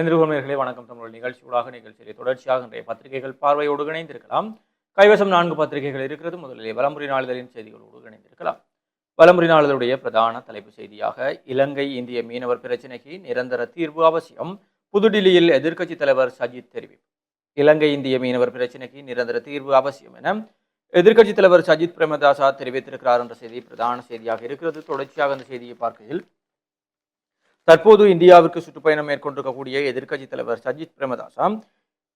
இணைந்திருக்கிறவர்களே வணக்கம். தமிழ் நிகழ்ச்சி நிகழ்ச்சிகளாக நிகழ்ச்சியிலே தொடர்ச்சியாக இன்றைய பத்திரிகைகள் பார்வையோடு இணைந்திருக்கலாம். கைவசம் நான்கு பத்திரிகைகள் இருக்கிறது. முதலிலே வலம்புரி நாளிதழின் செய்திகளோடு இணைந்திருக்கலாம். வலம்புரி நாளிதழுடைய பிரதான தலைப்பு செய்தியாக இலங்கை இந்திய மீனவர் பிரச்சினைக்கு நிரந்தர தீர்வு அவசியம். புதுடில்லியில் எதிர்க்கட்சி தலைவர் சஜித் தெரிவிப்பு. இலங்கை இந்திய மீனவர் பிரச்சினைக்கு நிரந்தர தீர்வு அவசியம் என எதிர்க்கட்சி தலைவர் சஜித் பிரேமதாசா தெரிவித்திருக்கிறார் என்ற செய்தி பிரதான செய்தியாக இருக்கிறது. தொடர்ச்சியாக அந்த செய்தியை பார்க்கையில் தற்போது இந்தியாவிற்கு சுற்றுப்பயணம் மேற்கொண்டிருக்கக்கூடிய எதிர்க்கட்சி தலைவர் சஜித் பிரேமதாசா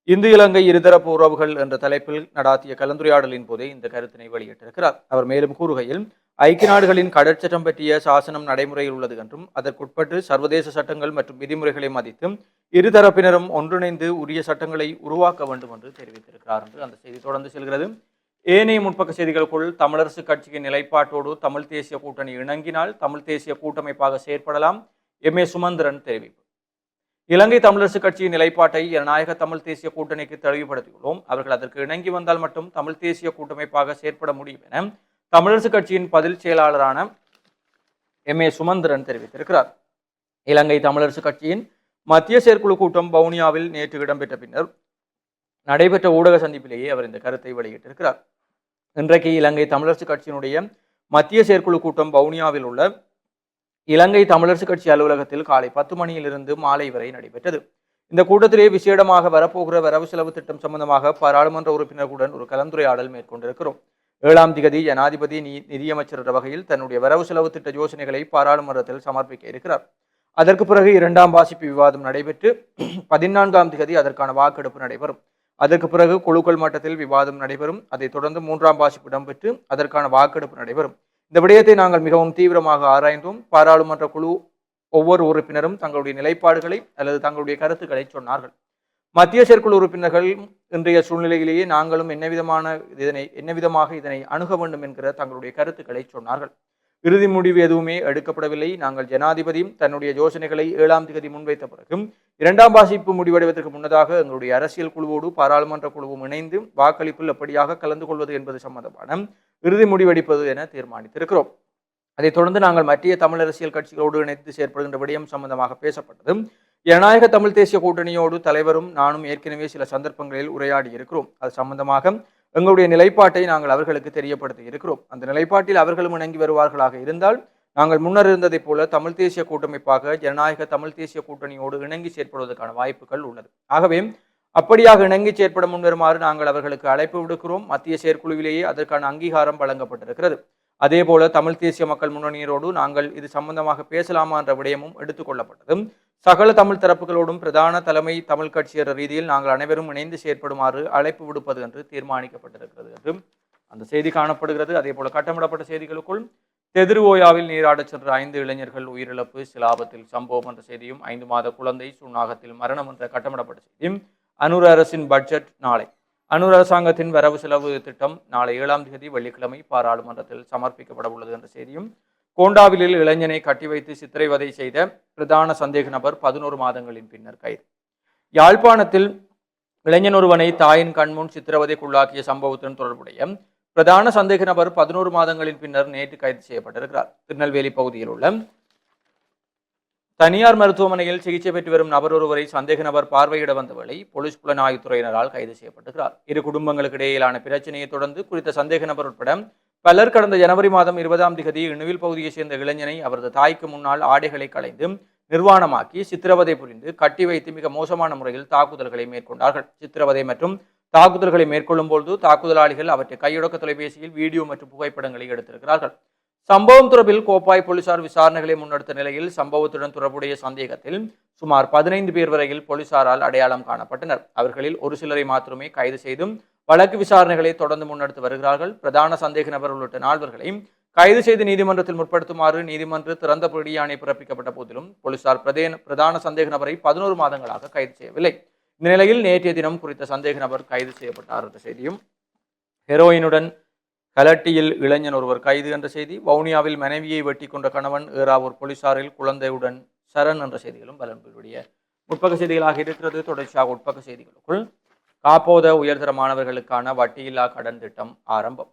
இந்து இலங்கை இருதரப்பு உறவுகள் என்ற தலைப்பில் நடாத்திய கலந்துரையாடலின் போதே இந்த கருத்தினை வெளியிட்டிருக்கிறார். அவர் மேலும் கூறுகையில் ஐக்கிய நாடுகளின் கடற்சட்டம் பற்றிய சாசனம் நடைமுறையில் உள்ளது என்றும் அதற்குட்பட்டு சர்வதேச சட்டங்கள் மற்றும் விதிமுறைகளை மதித்து இருதரப்பினரும் ஒன்றிணைந்து உரிய சட்டங்களை உருவாக்க வேண்டும் என்று தெரிவித்திருக்கிறார் என்று அந்த செய்தி தொடர்ந்து செல்கிறது. ஏனைய முற்பக்க செய்திகளுக்குள் தமிழரசு கட்சியின் நிலைப்பாட்டோடு தமிழ் தேசிய கூட்டணி இணங்கினால் தமிழ் தேசிய கூட்டமைப்பாக செயற்படலாம். எம் ஏ சுமந்திரன் தெரிவிப்பு. இலங்கை தமிழரசு கட்சியின் நிலைப்பாட்டை ஜனநாயக தமிழ் தேசிய கூட்டணிக்கு தெளிவுபடுத்தியுள்ளோம். அவர்கள் அதற்கு இணங்கி வந்தால் மட்டும் தமிழ் தேசிய கூட்டமைப்பாக செயற்பட முடியும் என தமிழரசு கட்சியின் பதில் செயலாளரான எம் ஏ சுமந்திரன் தெரிவித்திருக்கிறார். இலங்கை தமிழரசு கட்சியின் மத்திய செயற்குழு கூட்டம் வவுனியாவில் நேற்று இடம்பெற்ற பின்னர் நடைபெற்ற ஊடக சந்திப்பிலேயே அவர் இந்த கருத்தை வெளியிட்டிருக்கிறார். இன்றைக்கு இலங்கை தமிழரசு கட்சியினுடைய மத்திய செயற்குழு கூட்டம் வவுனியாவில் உள்ள இலங்கை தமிழரசு கட்சி அலுவலகத்தில் காலை பத்து மணியிலிருந்து மாலை வரை நடைபெற்றது. இந்த கூட்டத்திலே விசேடமாக வரப்போகிற வரவு செலவு திட்டம் சம்பந்தமாக பாராளுமன்ற உறுப்பினர்களுடன் ஒரு கலந்துரையாடல் மேற்கொண்டிருக்கிறோம். ஏழாம் திகதி ஜனாதிபதி நிதியமைச்சர் என்ற வகையில் தன்னுடைய வரவு செலவு திட்ட யோசனைகளை பாராளுமன்றத்தில் சமர்ப்பிக்க இருக்கிறார். அதற்கு பிறகு இரண்டாம் வாசிப்பு விவாதம் நடைபெற்று பதினான்காம் திகதி அதற்கான வாக்கெடுப்பு நடைபெறும். அதற்கு பிறகு குழுக்கள் மட்டத்தில் விவாதம் நடைபெறும். அதைத் தொடர்ந்து மூன்றாம் வாசிப்பு இடம்பெற்று அதற்கான வாக்கெடுப்பு நடைபெறும். இந்த விடயத்தை நாங்கள் மிகவும் தீவிரமாக ஆராய்ந்தோம். பாராளுமன்ற குழு ஒவ்வொரு உறுப்பினரும் தங்களுடைய நிலைப்பாடுகளை அல்லது தங்களுடைய கருத்துக்களை சொன்னார்கள். மத்திய செயற்குழு உறுப்பினர்கள் இன்றைய சூழ்நிலையிலேயே நாங்களும் என்ன விதமான இதனை என்ன விதமாக இதனை அணுக வேண்டும் என்கிற தங்களுடைய கருத்துக்களை சொன்னார்கள். இறுதி முடிவு எதுவுமே எடுக்கப்படவில்லை. நாங்கள் ஜனாதிபதியும் தன்னுடைய யோசனைகளை ஏழாம் தேதி முன்வைத்த பிறகும் இரண்டாம் வாசிப்பு முடிவடைவதற்கு முன்னதாக எங்களுடைய அரசியல் குழுவோடு பாராளுமன்ற குழுவும் இணைந்து வாக்களிப்பில் எப்படியாக கலந்து கொள்வது என்பது சம்பந்தமான இறுதி முடிவெடுப்பது என தீர்மானித்திருக்கிறோம். அதைத் தொடர்ந்து நாங்கள் மத்திய தமிழ் அரசியல் கட்சிகளோடு இணைத்து செயற்படுகின்ற விடயம் சம்பந்தமாக பேசப்பட்டது. ஜனநாயக தமிழ் தேசிய கூட்டணியோடு தலைவரும் நானும் ஏற்கனவே சில சந்தர்ப்பங்களில் உரையாடி இருக்கிறோம். அது சம்பந்தமாக எங்களுடைய நிலைப்பாட்டை நாங்கள் அவர்களுக்கு தெரியப்படுத்தி இருக்கிறோம். அந்த நிலைப்பாட்டில் அவர்களும் இணங்கி வருவார்களாக இருந்தால் நாங்கள் முன்னர் இருந்ததைப் போல தமிழ் தேசிய கூட்டமைப்பாக ஜனநாயக தமிழ் தேசிய கூட்டணியோடு இணங்கி செயற்படுவதற்கான வாய்ப்புகள் உள்ளது. ஆகவே அப்படியாக இணங்கி செயற்பட முன்வருமாறு நாங்கள் அவர்களுக்கு அழைப்பு விடுக்கிறோம். மத்திய செயற்குழுவிலேயே அதற்கான அங்கீகாரம் வழங்கப்பட்டிருக்கிறது. அதேபோல தமிழ் தேசிய மக்கள் முன்னணியரோடு நாங்கள் இது சம்பந்தமாக பேசலாமா என்ற விடயமும் எடுத்துக்கொள்ளப்பட்டதும் சகல தமிழ் தரப்புகளோடும் பிரதான தலைமை தமிழ் கட்சி என்ற ரீதியில் நாங்கள் அனைவரும் இணைந்து செயற்படுமாறு அழைப்பு விடுப்பது என்று தீர்மானிக்கப்பட்டிருக்கிறது என்றும் அந்த செய்தி காணப்படுகிறது. அதே போல கட்டமிடப்பட்ட செய்திகளுக்குள் தெதிர்வோயாவில் நீராடச் சென்ற ஐந்து இளைஞர்கள் உயிரிழப்பு சிலாபத்தில் சம்பவம் என்ற செய்தியும் ஐந்து மாத குழந்தை சுண்ணாகத்தில் மரணம் என்ற கட்டமிடப்பட்ட செய்தியும் அனூர் அரசின் பட்ஜெட் நாளை. அனூர் அரசாங்கத்தின் வரவு செலவு திட்டம் நாளை ஏழாம் தேதி வெள்ளிக்கிழமை பாராளுமன்றத்தில் சமர்ப்பிக்கப்பட உள்ளது என்ற செய்தியும் கோண்டாவிலில் இளைஞனை கட்டி வைத்து சித்திரைவதை செய்த பிரதான சந்தேக நபர் பதினோரு மாதங்களின் பின்னர் கைது. யாழ்ப்பாணத்தில் இளைஞன் ஒருவனை தாயின் கண்முன் சித்திரவதைக்குள்ளாக்கிய சம்பவத்துடன் தொடர்புடைய பிரதான சந்தேக நபர் பதினோரு மாதங்களின் பின்னர் நேற்று கைது செய்யப்பட்டிருக்கிறார். திருநெல்வேலி பகுதியில் உள்ள தனியார் மருத்துவமனையில் சிகிச்சை பெற்று வரும் நபர் ஒருவரை சந்தேக நபர் பார்வையிட வந்த வேளை போலீஸ் புலனாய்வுத்துறையினரால் கைது செய்யப்பட்டிருக்கிறார். இரு குடும்பங்களுக்கு இடையிலான பிரச்சனையை தொடர்ந்து குறித்த சந்தேக நபர் உட்பட பலர் கடந்த ஜனவரி மாதம் இருபதாம் திகதி இணுவில் பகுதியைச் சேர்ந்த இளைஞனை அவரது தாய்க்கு முன்னால் ஆடைகளை களைந்து நிர்வாணமாக்கி சித்திரவதை புரிந்து கட்டி வைத்து மிக மோசமான முறையில் தாக்குதல்களை மேற்கொண்டார்கள். சித்திரவதை மற்றும் தாக்குதல்களை மேற்கொள்ளும் பொழுது தாக்குதலாளிகள் அவற்றை கையொடக்க தொலைபேசியில் வீடியோ மற்றும் புகைப்படங்களை எடுத்திருக்கிறார்கள். சம்பவம் தொடர்பில் கோப்பாய் போலீசார் விசாரணைகளை முன்னெடுத்த நிலையில் சம்பவத்துடன் தொடர்புடைய சந்தேகத்தில் சுமார் பதினைந்து பேர் வரையில் போலீசாரால் அடையாளம் காணப்பட்டனர். அவர்களில் ஒரு சிலரை மாத்திரமே கைது செய்தும் வழக்கு விசாரணைகளை தொடர்ந்து முன்னெடுத்து வருகிறார்கள். பிரதான சந்தேக நபர் உள்ளிட்ட நால்வர்களையும் கைது செய்து நீதிமன்றத்தில் முற்படுத்துமாறு நீதிமன்ற திறந்த பிடியாணை பிறப்பிக்கப்பட்ட போதிலும் போலீசார் பிரதேன பிரதான சந்தேக நபரை பதினோரு மாதங்களாக கைது செய்யவில்லை. இந்த நிலையில் நேற்றைய தினம் குறித்த சந்தேக நபர் கைது செய்யப்பட்டார் என்ற செய்தியும் ஹெரோயினுடன் கலட்டியில் இளைஞன் ஒருவர் கைது என்ற செய்தி வவுனியாவில் மனைவியை வெட்டி கொண்ட கணவன் ஏறாவூர் போலீசாரில் குழந்தையுடன் சரண் என்ற செய்திகளும் பலன்புடைய முற்பக்க செய்திகளாக இருக்கிறது. தொடர்ச்சியாக உட்பக்க செய்திகளுக்குள் காப்போத உயர்தர மாணவர்களுக்கான வட்டியில்லா கடன் திட்டம் ஆரம்பம்.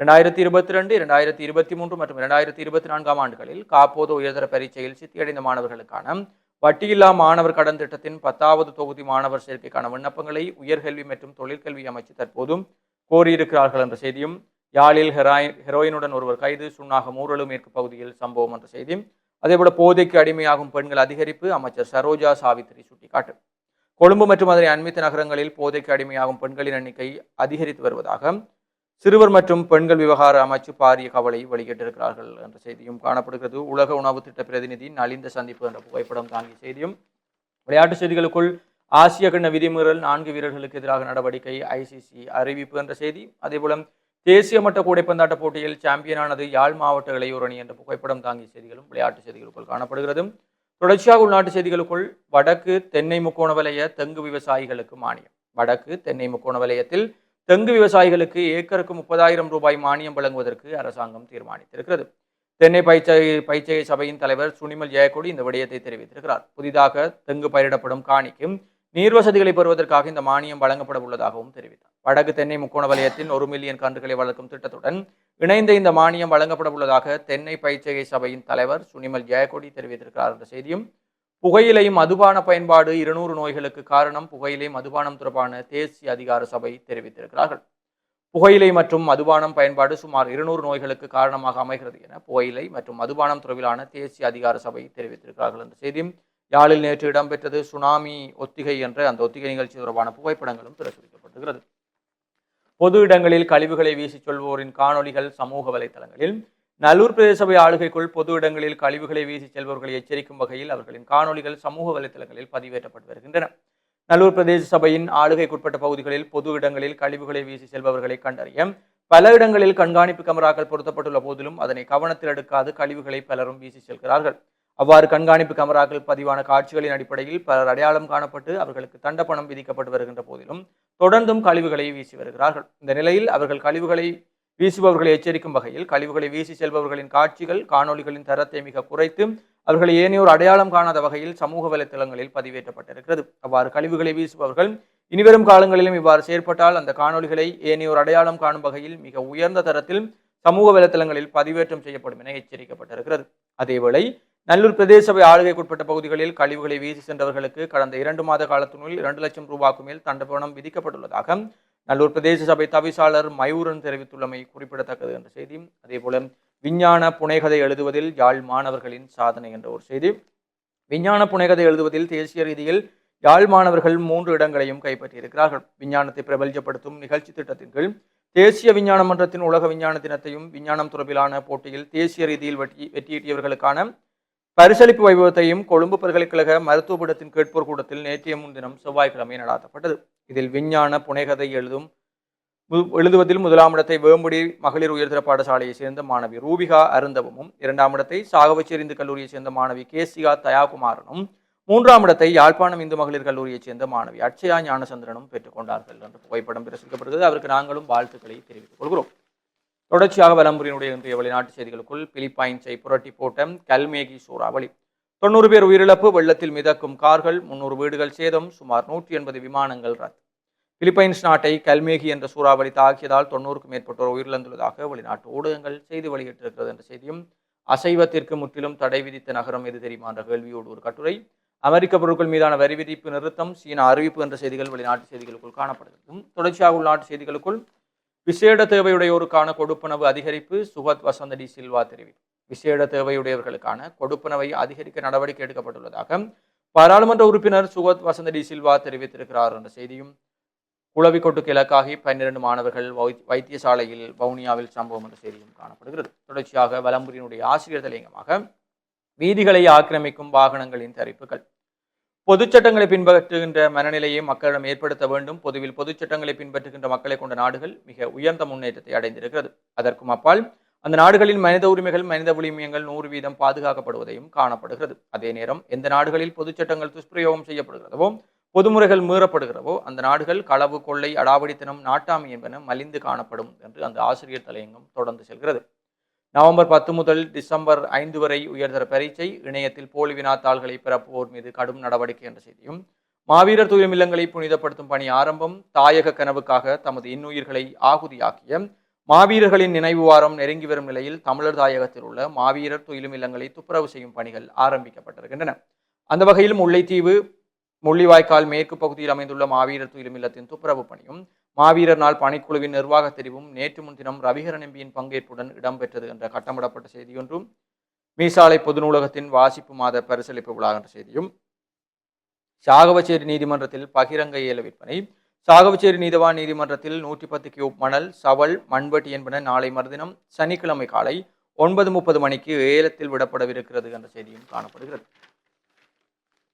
இரண்டாயிரத்தி இருபத்தி ரெண்டு இரண்டாயிரத்தி இருபத்தி மூன்று மற்றும் இரண்டாயிரத்தி இருபத்தி நான்காம் ஆண்டுகளில் காப்போத உயர்தர பரீட்சையில் சித்தியடைந்த மாணவர்களுக்கான வட்டியில்லா மாணவர் கடன் திட்டத்தின் பத்தாவது தொகுதி மாணவர் சேர்க்கைக்கான விண்ணப்பங்களை உயர்கல்வி மற்றும் தொழிற்கல்வி அமைச்சு தற்போதும் கோரியிருக்கிறார்கள் என்ற செய்தியும் யாழில் ஹெராய் ஹெரோயினுடன் ஒருவர் கைது சுண்ணாக மூரலு மேற்கு பகுதியில் சம்பவம் என்ற செய்தியும் அதேபோல போதைக்கு அடிமையாகும் பெண்கள் அதிகரிப்பு அமைச்சர் சரோஜா சாவித்திரி சுட்டிக்காட்டு. கொழும்பு மற்றும் அதனை அண்மித்த நகரங்களில் போதைக்கு அடிமையாகும் பெண்களின் எண்ணிக்கை அதிகரித்து வருவதாக சிறுவர் மற்றும் பெண்கள் விவகார அமைச்சு பாரிய கவலை வெளியிட்டிருக்கிறார்கள் என்ற செய்தியும் காணப்படுகிறது. உலக உணவு திட்ட பிரதிநிதி நலிந்த சந்திப்பு என்ற புகைப்படம் தாங்கிய செய்தியும் விளையாட்டு செய்திகளுக்குள் ஆசிய கண்ண விதிமீறல் நான்கு வீரர்களுக்கு எதிராக நடவடிக்கை ஐசிசி அறிவிப்பு என்ற செய்தி. அதேபோல தேசிய மட்ட கூடைப்பந்தாட்ட போட்டியில் சாம்பியனானது யாழ் மாவட்ட இளையோர் அணி என்ற புகைப்படம் தாங்கிய செய்திகளும் விளையாட்டு செய்திகளுக்குள் காணப்படுகிறது. தொடர்ச்சியாக உள்நாட்டு செய்திகளுக்குள் வடக்கு தென்னை முக்கோண வலய தெங்கு விவசாயிகளுக்கு மானியம். வடக்கு தென்னை முக்கோண வலயத்தில் தெங்கு விவசாயிகளுக்கு ஏக்கருக்கு முப்பதாயிரம் ரூபாய் மானியம் வழங்குவதற்கு அரசாங்கம் தீர்மானித்திருக்கிறது. தென்னை பயிற்சை பயிற்சிகை சபையின் தலைவர் சுனிமல் ஜெயக்கொடி இந்த விடயத்தை தெரிவித்திருக்கிறார். புதிதாக தெங்கு பயிரிடப்படும் காணிக்கும் நீர் வசதிகளை பெறுவதற்காக இந்த மானியம் வழங்கப்பட உள்ளதாகவும் தெரிவித்தார். வடக்கு தென்னை முக்கோண வலயத்தின் ஒரு மில்லியன் கன்றுகளை வளர்க்கும் திட்டத்துடன் இணைந்த இந்த மானியம் வழங்கப்பட உள்ளதாக தென்னை பயிற்சிகை சபையின் தலைவர் சுனிமல் ஜெயக்கொடி தெரிவித்திருக்கிறார் என்ற செய்தியும் புகையிலையும் மதுபான பயன்பாடு இருநூறு நோய்களுக்கு காரணம் புகையிலை மதுபானம் தொடர்பான தேசிய அதிகார சபை தெரிவித்திருக்கிறார்கள். புகையிலை மற்றும் மதுபானம் பயன்பாடு சுமார் இருநூறு நோய்களுக்கு காரணமாக அமைகிறது என புகையிலை மற்றும் மதுபானம் தொடர்பிலான தேசிய அதிகார சபை தெரிவித்திருக்கிறார்கள் என்ற செய்தியும் யாழில் நேற்று இடம்பெற்றது சுனாமி ஒத்திகை என்ற அந்த ஒத்திகை நிகழ்ச்சி தொடர்பான புகைப்படங்களும் பிரசுரிக்கப்பட்டுகிறது. பொது இடங்களில் கழிவுகளை வீசிச் சொல்வோரின் காணொளிகள் சமூக வலைதளங்களில் நல்லூர் பிரதேச சபை ஆளுகைக்குள் பொது இடங்களில் கழிவுகளை வீசிச் செல்பவர்களை எச்சரிக்கும் வகையில் அவர்களின் காணொளிகள் சமூக வலைதளங்களில் பதிவேற்றப்பட்டு வருகின்றன. நல்லூர் பிரதேச சபையின் ஆளுகைக்குட்பட்ட பகுதிகளில் பொது இடங்களில் கழிவுகளை வீசி செல்பவர்களை கண்டறிய பல இடங்களில் கண்காணிப்பு கமராக்கள் பொருத்தப்பட்டுள்ள போதிலும் அதனை கவனத்தில் எடுக்காது கழிவுகளை பலரும் வீசி செல்கிறார்கள். அவ்வாறு கண்காணிப்பு கமராக்கள் பதிவான காட்சிகளின் அடிப்படையில் பலர் அடையாளம் காணப்பட்டு அவர்களுக்கு தண்டப்பணம் விதிக்கப்பட்டு வருகின்ற போதிலும் தொடர்ந்தும் கழிவுகளை வீசி வருகிறார்கள். இந்த நிலையில் அவர்கள் கழிவுகளை வீசுபவர்களை எச்சரிக்கும் வகையில் கழிவுகளை வீசி செல்பவர்களின் காட்சிகள் காணொளிகளின் தரத்தை மிக குறைத்து அவர்களை ஏனையோர் அடையாளம் காணாத வகையில் சமூக வலைத்தளங்களில் பதிவேற்றப்பட்டிருக்கிறது. அவ்வாறு கழிவுகளை வீசுபவர்கள் இனிவரும் காலங்களிலும் இவ்வாறு செயற்பட்டால் அந்த காணொளிகளை ஏனையோர் அடையாளம் காணும் வகையில் மிக உயர்ந்த தரத்தில் சமூக வலைத்தளங்களில் பதிவேற்றம் செய்யப்படும் என எச்சரிக்கப்பட்டிருக்கிறது. அதேவேளை நல்லூர் பிரதேச சபை ஆளுகைக்குட்பட்ட பகுதிகளில் கழிவுகளை வீசி சென்றவர்களுக்கு கடந்த இரண்டு மாத காலத்தினுள் இரண்டு லட்சம் ரூபாய்க்கு மேல் தண்டபணம் விதிக்கப்பட்டுள்ளதாக நல்லூர் பிரதேச சபை தவிசாளர் மயூரன் தெரிவித்துள்ளமை குறிப்பிடத்தக்கது என்ற செய்தி. அதேபோல விஞ்ஞான புனைகதை எழுதுவதில் யாழ் மாணவர்களின் சாதனை என்ற ஒரு செய்தி. விஞ்ஞான புனைகதை எழுதுவதில் தேசிய ரீதியில் யாழ் மாணவர்கள் மூன்று இடங்களையும் கைப்பற்றியிருக்கிறார்கள். விஞ்ஞானத்தை பிரபலப்படுத்தும் நிகழ்ச்சி திட்டத்தின் கீழ் தேசிய விஞ்ஞான மன்றத்தின் உலக விஞ்ஞான தினத்தையும் விஞ்ஞானம் தொடர்பிலான போட்டியில் தேசிய ரீதியில் வெற்றி வெற்றியீட்டியவர்களுக்கான பரிசளிப்பு வைபவத்தையும் கொழும்பு பல்கலைக்கழக மருத்துவபீடத்தின் கேட்போர் கூட்டத்தில் நேற்றைய முன்தினம் செவ்வாய்க்கிழமை நடாத்தப்பட்டது. இதில் விஞ்ஞான புனைகதை எழுதும் எழுதுவதில் முதலாமிடத்தை வேம்புடி மகளிர் உயர்தர பாடசாலையை சேர்ந்த மாணவி ரூபிகா அருந்தவமும் இரண்டாம் இடத்தை சாகவச்சேரிந்து கல்லூரியைச் கல்லூரியை சேர்ந்த மாணவி கேசிகா தயாகுமாரனும் மூன்றாம் இடத்தை யாழ்ப்பாணம் இந்து மகளிர் கல்லூரியைச் சேர்ந்த மாணவி அட்சயா ஞானசந்திரனும் பெற்றுக்கொண்டார்கள் என்று புகைப்படம் பிரசிக்கப்படுகிறது அவருக்கு நாங்களும் வாழ்த்துக்களை தெரிவித்துக் கொள்கிறோம். தொடர்ச்சியாக வலம்புரியினுடைய இன்றைய வெளிநாட்டு செய்திகளுக்குள் பிலிப்பைன்ஸை புரட்டி போட்ட கல்மேகி சூறாவளி. தொண்ணூறு பேர் உயிரிழப்பு வெள்ளத்தில் மிதக்கும் கார்கள் முன்னூறு வீடுகள் சேதம் சுமார் நூற்றி எண்பது விமானங்கள் ரத்து. பிலிப்பைன்ஸ் நாட்டை கல்மேகி என்ற சூறாவளி தாக்கியதால் தொண்ணூறுக்கும் மேற்பட்டோர் உயிரிழந்துள்ளதாக வெளிநாட்டு ஊடகங்கள் செய்தி வெளியிட்டிருக்கிறது என்ற செய்தியும் அசைவத்திற்கு முற்றிலும் தடை விதித்த நகரம் எது தெரியுமா என்ற கேள்வியோடு ஒரு கட்டுரை. அமெரிக்க பொருட்கள் மீதான வரி விதிப்பு நிறுத்தம் சீனா அறிவிப்பு என்ற செய்திகள் வெளிநாட்டு செய்திகளுக்குள் காணப்படுகிறது. தொடர்ச்சியாக உள்நாட்டு செய்திகளுக்குள் விசேட தேவையுடையோருக்கான கொடுப்பனவு அதிகரிப்பு சுகத் வசந்தடி சில்வா தெரிவித்தார் விசேட தேவையுடையவர்களுக்கான கொடுப்பனவை அதிகரிக்க நடவடிக்கை எடுக்கப்பட்டுள்ளதாக பாராளுமன்ற உறுப்பினர் சுகத் வசந்த டி சில்வா தெரிவித்திருக்கிறார் என்ற செய்தியும் குளவிக்கொட்டுக்கு இலக்காகி பன்னிரண்டு மாணவர்கள் வைத்தியசாலையில் வவுனியாவில் சம்பவம் என்ற செய்தியும் காணப்படுகிறது. தொடர்ச்சியாக வலம்புரியினுடைய ஆசிரியர் தலையங்கமாக வீதிகளை ஆக்கிரமிக்கும் வாகனங்களின் தரிப்புகள். பொதுச் சட்டங்களை பின்பற்றுகின்ற மனநிலையை மக்களிடம் ஏற்படுத்த வேண்டும். பொதுவில் பொதுச் சட்டங்களை பின்பற்றுகின்ற மக்களை கொண்ட நாடுகள் மிக உயர்ந்த முன்னேற்றத்தை அடைந்திருக்கிறது. அதற்கும் அப்பால் அந்த நாடுகளில் மனித உரிமைகள் மனித உரிமையங்கள் நூறு வீதம் பாதுகாக்கப்படுவதையும் காணப்படுகிறது. அதே நேரம் எந்த நாடுகளில் பொதுச் சட்டங்கள் துஷ்பிரயோகம் செய்யப்படுகிறதோ பொதுமுறைகள் மீறப்படுகிறவோ அந்த நாடுகள் களவு கொள்ளை அடாவடித்தனம் நாட்டாமை என்பன மலிந்து காணப்படும் என்று அந்த ஆசிரியர் தலையங்கம் தொடர்ந்து செல்கிறது. நவம்பர் பத்து முதல் டிசம்பர் ஐந்து வரை உயர்தர பரீட்சை இணையத்தில் போலி வினாத்தாள்களை பிறப்புவோர் மீது கடும் நடவடிக்கை என்ற செய்தியும் மாவீரர் துயிலும் இல்லங்களை புனிதப்படுத்தும் பணி ஆரம்பம் தாயக கனவுக்காக தமது இன்னுயிர்களை ஆகுதியாக்கிய மாவீரர்களின் நினைவு வாரம் நெருங்கி வரும் நிலையில் தமிழர் தாயகத்தில் உள்ள மாவீரர் துயிலும் இல்லங்களை துப்புரவு செய்யும் பணிகள் ஆரம்பிக்கப்பட்டிருக்கின்றன. அந்த வகையில் முல்லைத்தீவு முள்ளிவாய்க்கால் மேற்கு பகுதியில் அமைந்துள்ள மாவீரர் துயிலும் இல்லத்தின் துப்புரவு பணியும் மாவீரர் நாள் பணிக்குழுவின் நிர்வாகத் தெரிவும் நேற்று முன்தினம் ரவிகரன் எம்பியின் பங்கேற்புடன் இடம்பெற்றது என்ற கட்டமிடப்பட்ட செய்தியொன்றும் மீசாலை பொது நூலகத்தின் வாசிப்பு மாத பரிசளிப்பு விழா என்ற செய்தியும் சாகவச்சேரி நீதிமன்றத்தில் பகிரங்க ஏல விற்பனை சாகவச்சேரி நீதவான் நீதிமன்றத்தில் நூற்றி பத்து கியூப் மணல் சவல் மண்வெட்டி என்பன நாளை மறுதினம் சனிக்கிழமை காலை ஒன்பது முப்பது மணிக்கு ஏலத்தில் விடப்படவிருக்கிறது என்ற செய்தியும் காணப்படுகிறது.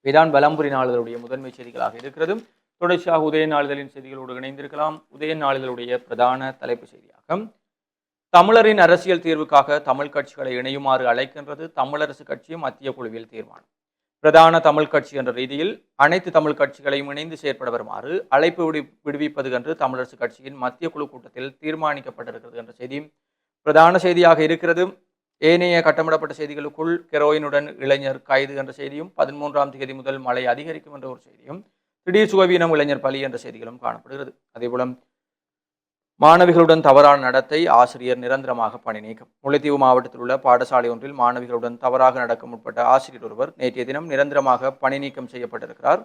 இதான் பலம்புரி நாளிதழுடைய முதன்மை செய்திகளாக இருக்கிறது தொடர்ச்சியாக உதய நாளிதழின் செய்திகளோடு இணைந்திருக்கலாம். உதய நாளிதழுடைய பிரதான தலைப்பு செய்தியாக தமிழரின் அரசியல் தீர்வுக்காக தமிழ் கட்சிகளை இணையுமாறு அழைக்கின்றது தமிழரசு கட்சி மத்திய குழுவில் தீர்மானம். பிரதான தமிழ் கட்சி என்ற ரீதியில் அனைத்து தமிழ் கட்சிகளையும் இணைந்து செயற்பட வருமாறு அழைப்பு விடு விடுவிப்பது என்று தமிழரசு கட்சியின் மத்திய குழு கூட்டத்தில் தீர்மானிக்கப்பட்டிருக்கிறது என்ற செய்தி பிரதான செய்தியாக இருக்கிறது. ஏனைய கட்டமிடப்பட்ட செய்திகளுக்குள் கெரோயினுடன் இளைஞர் கைது என்ற செய்தியும் பதிமூன்றாம் தேதி முதல் மழை அதிகரிக்கும் என்ற ஒரு செய்தியும் திடீர் சுகவீனம் இளைஞர் பலி என்ற செய்திகளும் காணப்படுகிறது. அதேபோல மாணவிகளுடன் தவறான நடத்தை ஆசிரியர் நிரந்தரமாக பணி நீக்கம். முல்லைத்தீவு மாவட்டத்தில் உள்ள பாடசாலை ஒன்றில் மாணவிகளுடன் தவறாக நடக்க முற்பட்ட ஆசிரியர் ஒருவர் நேற்றைய தினம் நிரந்தரமாக பணி நீக்கம் செய்யப்பட்டிருக்கிறார்.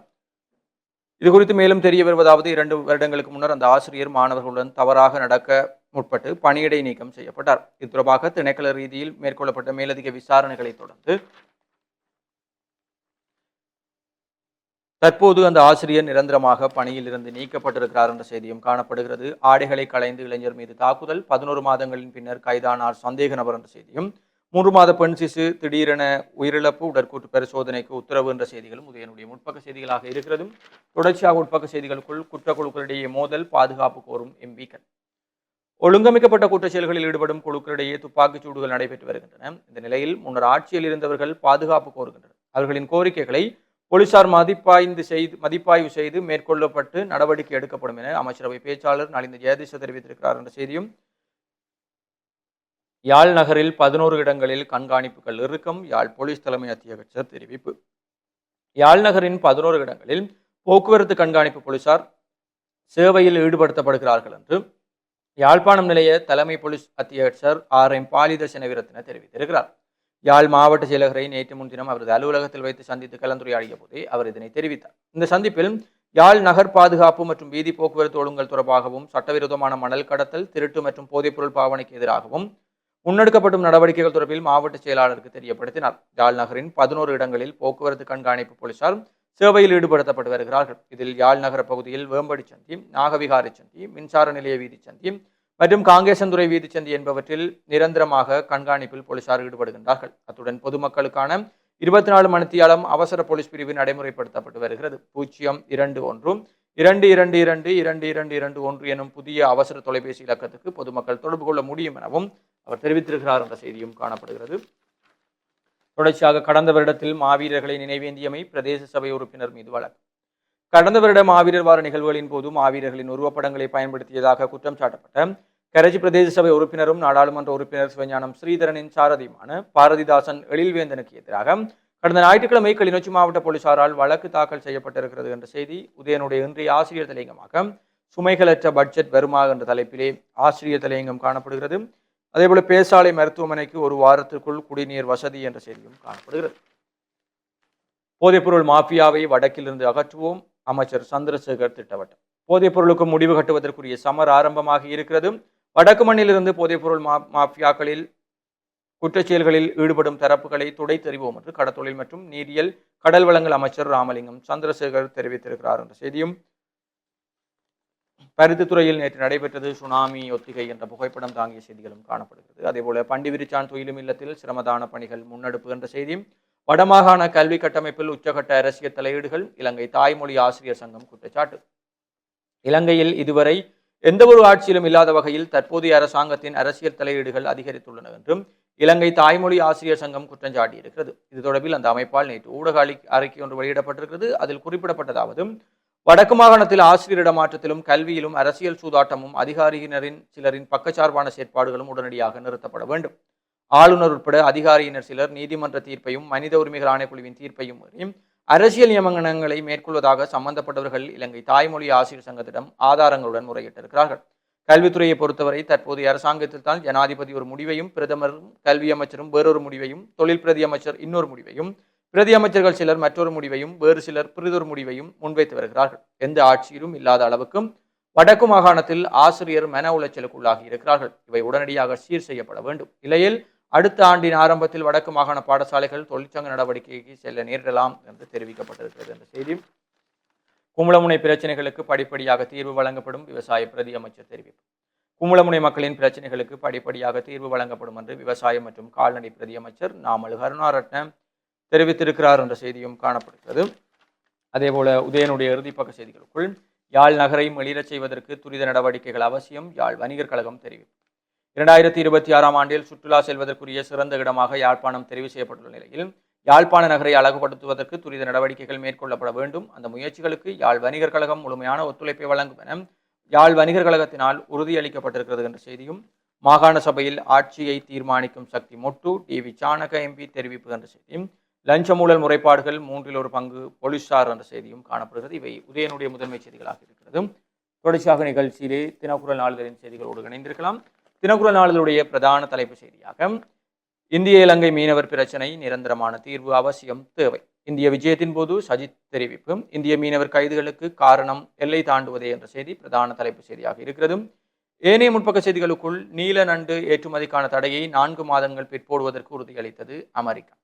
இது குறித்து மேலும் தெரிய வருவதாவது இரண்டு வருடங்களுக்கு முன்னர் அந்த ஆசிரியர் மாணவர்களுடன் தவறாக நடக்க முற்பட்டு பணியிடை நீக்கம் செய்யப்பட்டார். இது தொடர்பாக திணைக்கள ரீதியில் மேற்கொள்ளப்பட்ட மேலதிக விசாரணைகளை தொடர்ந்து தற்போது அந்த ஆசிரியர் நிரந்தரமாக பணியில் இருந்து நீக்கப்பட்டிருக்கிறார் என்ற செய்தியும் காணப்படுகிறது. ஆடைகளை களைந்து இளைஞர் மீது தாக்குதல் பதினோரு மாதங்களின் பின்னர் கைதானார் சந்தேக நபர் என்ற செய்தியும் மூன்று மாத பெண் சிசு திடீரென உயிரிழப்பு உடற்கூட்டு பரிசோதனைக்கு உத்தரவு என்ற செய்திகளும் உதயனுடைய முற்பக்க செய்திகளாக இருக்கிறது தொடர்ச்சியாக உட்பக்க செய்திகளுக்குள் குற்றக்குழுக்களிடையே மோதல் பாதுகாப்பு கோரும் எம்பிக்கள் ஒழுங்கமைக்கப்பட்ட குற்றச் செயல்களில் ஈடுபடும் குழுக்களிடையே துப்பாக்கிச் சூடுகள் நடைபெற்று வருகின்றன. இந்த நிலையில் முன்னர் ஆட்சியில் இருந்தவர்கள் பாதுகாப்பு கோருகின்றனர். அவர்களின் கோரிக்கைகளை போலீசார் மதிப்பாய்ந்து செய்து மதிப்பாய்வு செய்து மேற்கொள்ளப்பட்டு நடவடிக்கை எடுக்கப்படும் என அமைச்சரவை பேச்சாளர் நலிந்த ஜெயதீச தெரிவித்திருக்கிறார் என்ற செய்தியும் யாழ் நகரில் பதினோரு இடங்களில் கண்காணிப்புகள் இருக்கும் யாழ் போலீஸ் தலைமை அத்தியட்சர் தெரிவிப்பு. யாழ் நகரின் பதினோரு இடங்களில் போக்குவரத்து கண்காணிப்பு போலீசார் சேவையில் ஈடுபடுத்தப்படுகிறார்கள் என்று யாழ்ப்பாணம் நிலைய தலைமை போலீஸ் அத்தியட்சர் ஆர் எம் பாலித வீரத்தின தெரிவித்திருக்கிறார். யாழ் மாவட்ட செயலகரை நேற்று முன்தினம் அவரது அலுவலகத்தில் வைத்து சந்தித்து கலந்துரையாடிய போதே அவர் இதனை தெரிவித்தார். இந்த சந்திப்பில் யாழ் நகர் பாதுகாப்பு மற்றும் வீதி போக்குவரத்து ஒழுங்கல் தொடர்பாகவும் சட்டவிரோதமான மணல் கடத்தல் திருட்டு மற்றும் போதைப்பொருள் பாவனைக்கு எதிராகவும் முன்னெடுக்கப்படும் நடவடிக்கைகள் தொடர்பில் மாவட்ட செயலாளருக்கு தெரியப்படுத்தினார். யாழ் நகரின் பதினோரு இடங்களில் போக்குவரத்து கண்காணிப்பு போலீசார் சேவையில் ஈடுபடுத்தப்பட்டு வருகிறார்கள். இதில் யாழ் நகர பகுதியில் வேம்படி சந்தி நாகவிகாரி சந்தி மின்சார நிலைய வீதி சந்தி மற்றும் காங்கேசந்துறை வீதிச்சந்தி என்பவற்றில் நிரந்தரமாக கண்காணிப்பில் போலீசார் ஈடுபடுகின்றார்கள். அத்துடன் பொதுமக்களுக்கான இருபத்தி நாலு மணித்தியாலம் அவசர போலீஸ் பிரிவு நடைமுறைப்படுத்தப்பட்டு வருகிறது. பூஜ்ஜியம் இரண்டு ஒன்றும் இரண்டு இரண்டு இரண்டு இரண்டு இரண்டு இரண்டு ஒன்று எனும் புதிய அவசர தொலைபேசி இலக்கத்துக்கு பொதுமக்கள் தொடர்பு கொள்ள முடியும் எனவும் அவர் தெரிவித்திருக்கிறார் என்ற செய்தியும் காணப்படுகிறது. தொடர்ச்சியாக கடந்த வருடத்தில் மாவீரர்களை நினைவேந்தியமை பிரதேச சபை உறுப்பினர் மீது வழக்கு. கடந்த வருட மாவீரர் வார நிகழ்வுகளின் போது மாவீரர்களின் உருவப்படங்களை பயன்படுத்தியதாக குற்றம் சாட்டப்பட்ட கரஜி பிரதேச சபை உறுப்பினரும் நாடாளுமன்ற உறுப்பினர் சிவஞானம் ஸ்ரீதரனின் சாரதியுமான பாரதிதாசன் எழில்வேந்தனுக்கு எதிராக கடந்த ஞாயிற்றுக்கிழமை கிளிநொச்சி மாவட்ட போலீசாரால் வழக்கு தாக்கல் செய்யப்பட்டிருக்கிறது என்ற செய்தி உதயனுடைய இன்றைய ஆசிரியர் தலையங்கமாக சுமைகளற்ற பட்ஜெட் வருமா என்ற தலைப்பிலே ஆசிரியர் தலையங்கம் காணப்படுகிறது. அதேபோல பேசாலை மருத்துவமனைக்கு ஒரு வாரத்திற்குள் குடிநீர் வசதி என்ற செய்தியும் காணப்படுகிறது. போதைப்பொருள் மாஃபியாவை வடக்கிலிருந்து அகற்றுவோம். அமைச்சர் சந்திரசேகர் திட்டவட்டம். போதைப்பொருளுக்கு முடிவு கட்டுவதற்குரிய சமர் ஆரம்பமாகி இருக்கிறது. வடக்கு மண்ணிலிருந்து போதைப்பொருள் மா மாஃபியாக்களில் குற்றச்செயல்களில் ஈடுபடும் தரப்புகளை துடை தெரிவோம் என்று கடத்தொழில் மற்றும் நீரியல் கடல் வளங்கள் அமைச்சர் ராமலிங்கம் சந்திரசேகர் தெரிவித்திருக்கிறார் என்ற செய்தியும் பருத்தித்துறையில் நேற்று நடைபெற்றது சுனாமி ஒத்திகை என்ற புகைப்படம் தாங்கிய செய்திகளும் காணப்படுகிறது. அதேபோல பண்டிவிரிச்சான் துயிலும் இல்லத்தில் சிரமதான பணிகள் முன்னெடுப்பு என்ற செய்தியும் வடமாகாண கல்வி கட்டமைப்பில் உச்சகட்ட அரசியல் தலையீடுகள் இலங்கை தாய்மொழி ஆசிரியர் சங்கம் குற்றச்சாட்டு. இலங்கையில் இதுவரை எந்த ஒரு ஆட்சியிலும் இல்லாத வகையில் தற்போதைய அரசாங்கத்தின் அரசியல் தலையீடுகள் அதிகரித்துள்ளன என்றும் இலங்கை தாய்மொழி ஆசிரியர் சங்கம் குற்றம் சாட்டியிருக்கிறது. இது தொடர்பில் அந்த அமைப்பால் நேற்று ஊடக அறிக்கை ஒன்று வெளியிடப்பட்டிருக்கிறது. அதில் குறிப்பிடப்பட்டதாவது வடக்கு மாகாணத்தில் ஆசிரியர் இடமாற்றத்திலும் கல்வியிலும் அரசியல் சூதாட்டமும் அதிகாரியினரின் சிலரின் பக்கச்சார்பான செயற்பாடுகளும் உடனடியாக நிறுத்தப்பட வேண்டும். ஆளுநர் உட்பட அதிகாரியினர் சிலர் நீதிமன்ற தீர்ப்பையும் மனித உரிமைகள் ஆணைக்குழுவின் தீர்ப்பையும் மீறி அரசியல் நியமனங்களை மேற்கொள்வதாக சம்பந்தப்பட்டவர்கள் இலங்கை தாய்மொழி ஆசிரியர் சங்கத்திடம் ஆதாரங்களுடன் முறையிட்டிருக்கிறார்கள். கல்வித்துறையை பொறுத்தவரை தற்போதைய அரசாங்கத்தில் தான் ஜனாதிபதி ஒரு முடிவையும் பிரதமரும் கல்வி அமைச்சரும் வேறொரு முடிவையும் தொழில் பிரதி அமைச்சர் இன்னொரு முடிவையும் பிரதி அமைச்சர்கள் சிலர் மற்றொரு முடிவையும் வேறு சிலர் பிறிதொரு முடிவையும் முன்வைத்து வருகிறார்கள். எந்த ஆட்சியிலும் இல்லாத அளவுக்கும் வடக்கு மாகாணத்தில் ஆசிரியர் மன உளைச்சலுக்குள்ளாகி இருக்கிறார்கள். இவை உடனடியாக சீர் செய்யப்பட வேண்டும். இல்லையில் அடுத்த ஆண்டின் ஆரம்பத்தில் வடக்கு மாகாண பாடசாலைகள் தொழிற்சங்க நடவடிக்கைக்கு செல்ல நேரிடலாம் என்று தெரிவிக்கப்பட்டிருக்கிறது என்ற செய்தி. கும்பலமுனை பிரச்சனைகளுக்கு படிப்படியாக தீர்வு வழங்கப்படும் விவசாய பிரதி அமைச்சர் தெரிவிப்பு. கும்பலமுனை மக்களின் பிரச்சனைகளுக்கு படிப்படியாக தீர்வு வழங்கப்படும் என்று விவசாயம் மற்றும் கால்நடை பிரதி அமைச்சர் நாமல் கருணாரட்ன தெரிவித்திருக்கிறார் என்ற செய்தியும் காணப்படுகிறது. அதேபோல உதயனுடைய இறுதிப்பக்க செய்திகளுக்குள் யாழ் நகரை மெளிரச் செய்வதற்கு துரித நடவடிக்கைகள் அவசியம் யாழ் வணிகர் கழகம் தெரிவிப்பு. இரண்டாயிரத்தி இருபத்தி ஆறாம் ஆண்டில் சுற்றுலா செல்வதற்குரிய சிறந்த இடமாக யாழ்ப்பாணம் தெரிவு செய்யப்பட்டுள்ள நிலையில் யாழ்ப்பாண நகரை அழகுபடுத்துவதற்கு துரித நடவடிக்கைகள் மேற்கொள்ளப்பட வேண்டும். அந்த முயற்சிகளுக்கு யாழ் வணிகர் கழகம் முழுமையான ஒத்துழைப்பை வழங்கும் என யாழ் வணிகர் கழகத்தினால் உறுதியளிக்கப்பட்டிருக்கிறது என்ற செய்தியும் மாகாண சபையில் ஆட்சியை தீர்மானிக்கும் சக்தி மொட்டு டி வி சாணக எம்பி தெரிவிப்பு என்ற செய்தியும் லஞ்ச ஊழல் முறைப்பாடுகள் மூன்றில் ஒரு பங்கு போலீசார் என்ற செய்தியும் காணப்படுகிறது. இவை உதயனுடைய முதன்மை செய்திகளாக இருக்கிறது. தொடர்ச்சியாக நிகழ்ச்சியிலே தினக்குரல் நாளிதழின் செய்திகளோடு இணைந்திருக்கலாம். தினக்குரல் நாளிலுடைய பிரதான தலைப்பு செய்தியாக இந்திய இலங்கை மீனவர் பிரச்சினை நிரந்தரமான தீர்வு அவசியம் தேவை. இந்திய விஜயத்தின் போது சஜித் தெரிவிப்பு இந்திய மீனவர் கைதுகளுக்கு காரணம் எல்லை தாண்டுவதே என்ற செய்தி பிரதான தலைப்பு செய்தியாக இருக்கிறது. ஏனைய முற்பக்க செய்திகளுக்குள் நீல நண்டு ஏற்றுமதிக்கான தடையை நான்கு மாதங்கள் பிற்போடுவதற்கு உறுதியளித்தது அமெரிக்கா.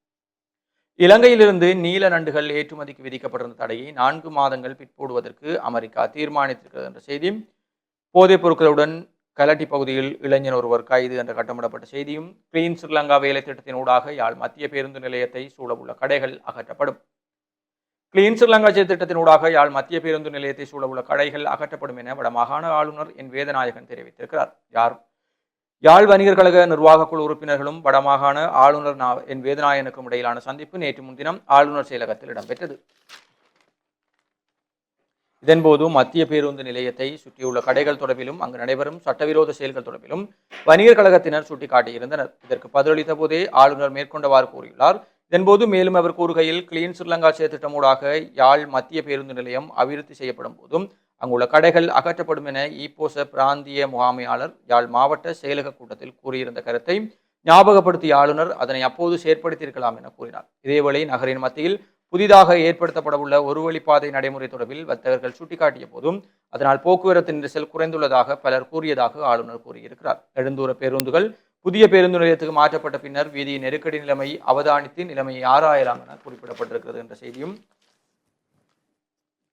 இலங்கையிலிருந்து நீல நண்டுகள் ஏற்றுமதிக்கு விதிக்கப்பட்டிருந்த தடையை நான்கு மாதங்கள் பிற்போடுவதற்கு அமெரிக்கா தீர்மானித்திருக்கிறது என்ற செய்தி. போதைப் பொருட்களுடன் கலட்டி பகுதியில் இளைஞன் ஒருவர் கைது என்ற கட்டமிடப்பட்ட செய்தியும் கிளீன் ஸ்ரீலங்கா வேலை திட்டத்தின் ஊடாக யாழ் மத்திய பேருந்து நிலையத்தை சூழவுள்ள கடைகள் அகற்றப்படும். கிளீன் ஸ்ரீலங்கா திட்டத்தின் ஊடாக யாழ் மத்திய பேருந்து நிலையத்தை சூழவுள்ள கடைகள் அகற்றப்படும் என வடமாகாண ஆளுநர் என். வேதநாயகன் தெரிவித்திருக்கிறார். யார்? யாழ் வணிகர் கழக நிர்வாக குழு உறுப்பினர்களும் வடமாகாண ஆளுநர் என். வேதநாயகனுக்கும் இடையிலான சந்திப்பு நேற்று முன்தினம் ஆளுநர் செயலகத்தில் இடம்பெற்றது. இதன்போது மத்திய பேருந்து நிலையத்தை சுற்றியுள்ள கடைகள் தொடர்பிலும் அங்கு நடைபெறும் சட்டவிரோத செயல்கள் தொடர்பிலும் வணிகர் கழகத்தினர் சுட்டிக்காட்டியிருந்தனர். இதற்கு பதிலளித்த போதே ஆளுநர் மேற்கொண்டவாறு கூறியுள்ளார். இதன்போது மேலும் அவர் கூறுகையில் கிளீன் ஸ்ரீலங்கா திட்டமூடாக யாழ் மத்திய பேருந்து நிலையம் அபிவிருத்தி செய்யப்படும் போதும் அங்குள்ள கடைகள் அகற்றப்படும் என ஈப்போச பிராந்திய முகாமையாளர் யாழ் மாவட்ட செயலக கூட்டத்தில் கூறியிருந்த கருத்தை ஞாபகப்படுத்திய ஆளுநர் அதனை அப்போது செயற்படுத்தியிருக்கலாம் என கூறினார். இதேவேளை நகரின் மத்தியில் புதிதாக ஏற்படுத்தப்படவுள்ள ஒரு வழிப்பாதை நடைமுறை தொடர்பில் வர்த்தகர்கள் சுட்டிக்காட்டிய போதும் அதனால் போக்குவரத்து நெரிசல் குறைந்துள்ளதாக பலர் கூறியதாக ஆளுநர் கூறியிருக்கிறார். நெடுந்தூர பேருந்துகள் புதிய பேருந்து நிலையத்துக்கு மாற்றப்பட்ட பின்னர் வீதியின் நெருக்கடி நிலைமை அவதானித்து நிலைமையை ஆராயலாம் என குறிப்பிடப்பட்டிருக்கிறது என்ற செய்தியும்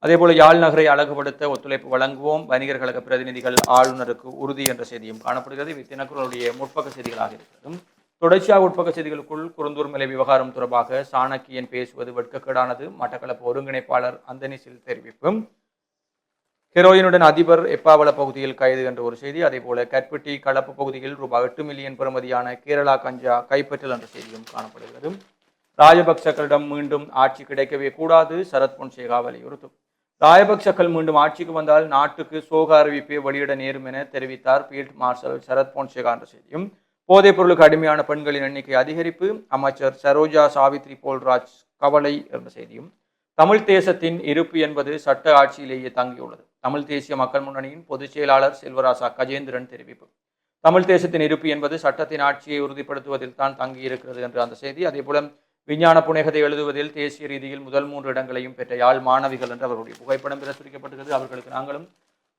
அதேபோல யாழ் நகரை அழகுபடுத்த ஒத்துழைப்பு வழங்குவோம் வணிகர் கழக பிரதிநிதிகள் ஆளுநருக்கு உறுதி என்ற செய்தியும் காணப்படுகிறது. இவை தினக்குறளுடைய முற்பக்க செய்திகளாக இருக்கிறது தொடர்ச்சியாக உட்பக்க செய்திகளுக்குள் குறுந்தூர் மலை விவகாரம் தொடர்பாக சாணக்கியன் பேசுவது வெட்கக்கேடானது. மட்டக்களப்பு ஒருங்கிணைப்பாளர் அந்தனிசில் தெரிவிப்பு. ஹெரோயினுடன் அதிபர் எப்பாவள பகுதியில் கைது என்ற ஒரு செய்தி. அதேபோல கற்பட்டி களப்பு பகுதியில் ரூபாய் எட்டு மில்லியன் பெறுமதியான கேரளா கஞ்சா கைப்பற்றல் என்ற செய்தியும் காணப்படுகிறது. ராஜபக்சக்களிடம் மீண்டும் ஆட்சி கிடைக்கவே கூடாது சரத் பொன்சேகா வலியுறுத்தும். ராஜபக்சக்கள் மீண்டும் ஆட்சிக்கு வந்தால் நாட்டுக்கு சோக அறிவிப்பை வெளியிட நேரும் என தெரிவித்தார் ஃபீல்ட் மார்ஷல் சரத் பொன்சேகா என்ற செய்தியும். போதைப் பொருளுக்கு அடிமையான பெண்களின் எண்ணிக்கை அதிகரிப்பு. அமைச்சர் சரோஜா சாவித்ரி போல்ராஜ் கவலை என்ற செய்தியும் தமிழ் தேசத்தின் இருப்பு என்பது சட்ட ஆட்சியிலேயே தங்கியுள்ளது. தமிழ் தேசிய மக்கள் முன்னணியின் பொதுச் செயலாளர் செல்வராசா கஜேந்திரன் தெரிவிப்பு. தமிழ் தேசத்தின் இருப்பு என்பது சட்டத்தின் ஆட்சியை உறுதிப்படுத்துவதில் தான் தங்கியிருக்கிறது என்ற அந்த செய்தி. அதேபோல விஞ்ஞான புனைகதை எழுதுவதில் தேசிய ரீதியில் முதல் மூன்று இடங்களையும் பெற்ற யாழ் மாணவிகள் என்று அவர்களுடைய புகைப்படம் பிரசுரிக்கப்பட்டிருக்கிறது அவர்களுக்கு நாங்களும்